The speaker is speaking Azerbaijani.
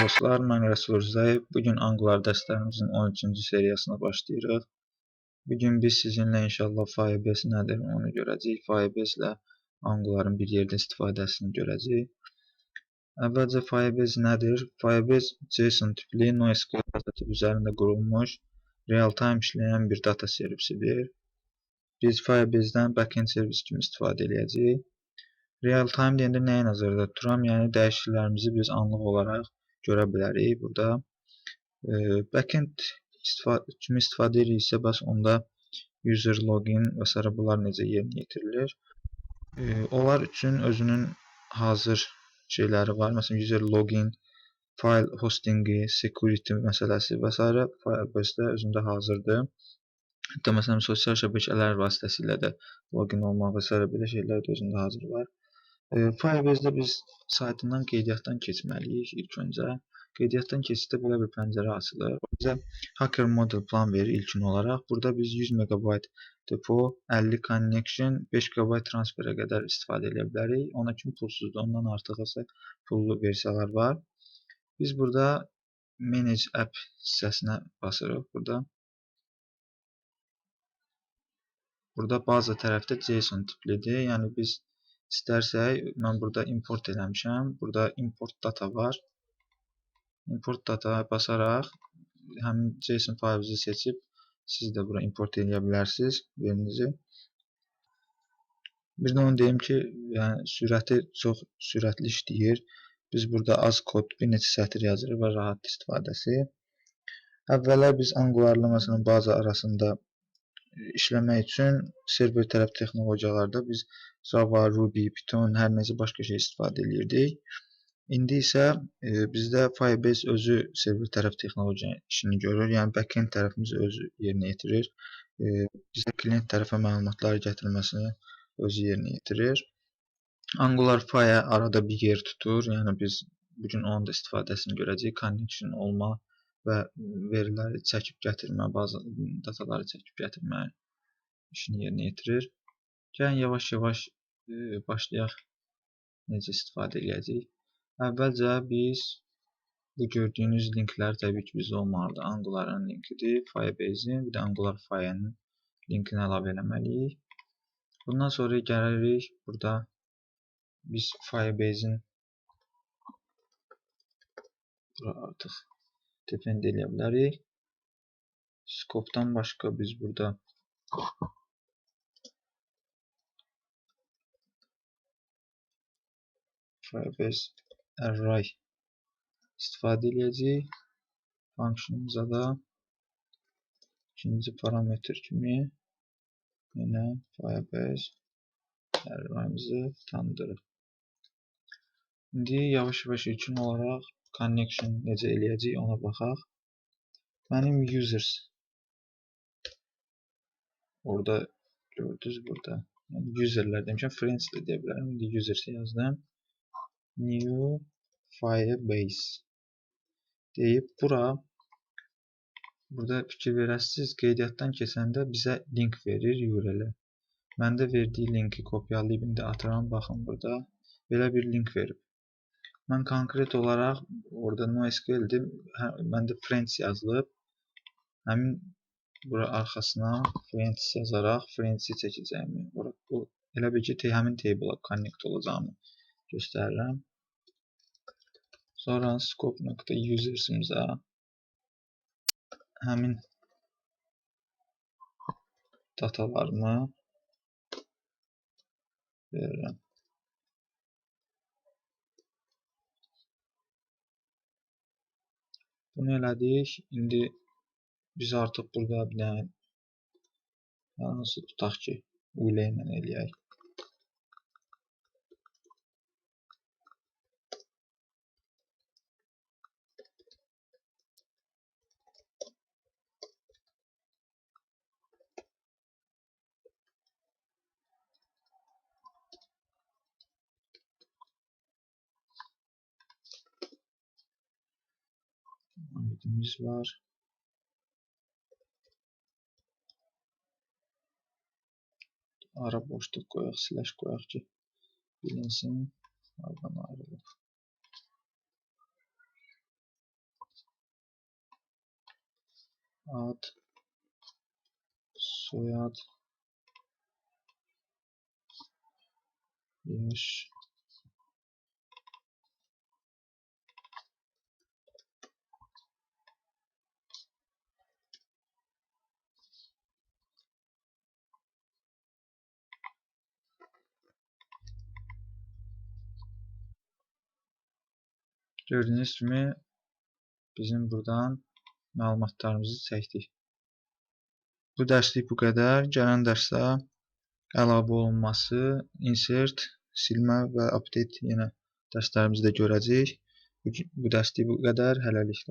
dostlar, mən Rəsul Rzayev. Bugün Angular dərslərimizin 13-cü seriyasına başlayırıq. Bugün biz sizinlə inşallah Firebase nədir onu görəcəyik. Firebase ilə Anguların bir yerdə istifadəsini görəcəyik. Əvvəlcə Firebase nədir? Firebase JSON tipli NoSQL data tipi üzərində qurulmuş real-time işləyən bir data servisidir. Biz Firebase-dən backend servis kimi istifadə edəcəyik. Real time deyəndə nəyi nəzərdə tuturam? Yəni dəyişikliklərimizi biz anlıq olaraq görə bilərik burada. E, backend istifadə, kimi istifadə ediriksə, bəs onda user login və s. bunlar necə yerinə yetirilir? E, onlar üçün özünün hazır şeyləri var. Məsələn, user login, file hostingi, security məsələsi və s. Firebase-də özündə hazırdır. Hətta məsələn sosial şəbəkələr vasitəsilə də login olmaq və s. belə şeylər də özündə hazır var. Firebase-də biz saytından qeydiyyatdan keçməliyik ilk öncə. Qeydiyyatdan keçiddə belə bir pəncərə açılır. Bizə Hacker Model plan verir ilkin olaraq. Burada biz 100 MB depo, 50 connection, 5 GB transferə qədər istifadə edə bilərik. Ona kimi pulsuzdur. Ondan artıq isə pullu versiyalar var. Biz burada Manage App hissəsinə basırıq burada. Burada baza tərəfdə JSON tiplidir. Yəni biz İstərsək, mən burada import eləmişəm. Burada import data var. Import data basaraq həmin JSON faylımızı seçib siz də bura import edə bilərsiniz verinizi. Bir də onu deyim ki, yəni sürəti çox sürətli işləyir. Biz burada az kod, bir neçə sətir yazırıq və rahat istifadəsi. Əvvəllər biz Angularla məsələn baza arasında işləmək üçün server tərəf texnologiyalarda biz Java, Ruby, Python, hər nəsə başqa şey istifadə edirdik. İndi isə e, bizdə Firebase özü server tərəf texnologiya işini görür. Yəni backend tərəfimiz özü yerinə yetirir. E, bizdə klient tərəfə məlumatları gətirməsini özü yerinə yetirir. Angular Fire arada bir yer tutur. Yəni biz bu gün onun da istifadəsini görəcəyik. Connection olma və veriləri çəkib gətirmə, bazı dataları çəkib gətirmə işini yerinə yetirir. Gəlin yavaş-yavaş e, başlayaq necə istifadə edəcəyik. Əvvəlcə biz bu gördüyünüz linklər təbii ki, bizdə olmalıdır. Anguların linkidir, Firebase-in, bir də Angular Fire-nin linkini əlavə etməliyik. Bundan sonra gəlirik burada biz Firebase-in bura artıq depend edə bilərik. Scope-dan başqa biz burada Firebase array istifadə edəcəyik. Funksiyonumuza da ikinci parametr kimi yenə Firebase arrayımızı tanıdırıq. İndi yavaş-yavaş ilkin olaraq connection necə eləyəcəyik ona baxaq. Mənim users orada gördünüz burada. Yəni userlər demişəm, friends də deyə bilərəm. İndi users yazdım new firebase deyib bura burada fikir verəsiniz qeydiyyatdan keçəndə bizə link verir URL-ə. Məndə verdiyi linki kopyalayıb indi atıram. Baxın burada belə bir link verib. Mən konkret olaraq orada NoSQL-dir. Hə, məndə friends yazılıb. Həmin bura arxasına friends yazaraq friends-i çəkəcəyimi, bu elə bil ki, həmin table-a connect olacağımı göstərirəm. Sonra scope.users'ımıza həmin datalarımı verirəm. Bunu elədik. İndi biz artıq burada bir dənə hansı tutaq ki, UL ilə. saatimiz var. Ara boşluq qoyaq, slash qoyaq ki bilinsin. Oradan ayrılır. Ad soyad yaş Gördüyünüz kimi bizim buradan məlumatlarımızı çəkdik. Bu dərslik bu qədər. Gələn dərsdə əlavə olunması, insert, silmə və update yenə dərslərimizi də görəcəyik. Bu dərslik bu qədər. Hələlik.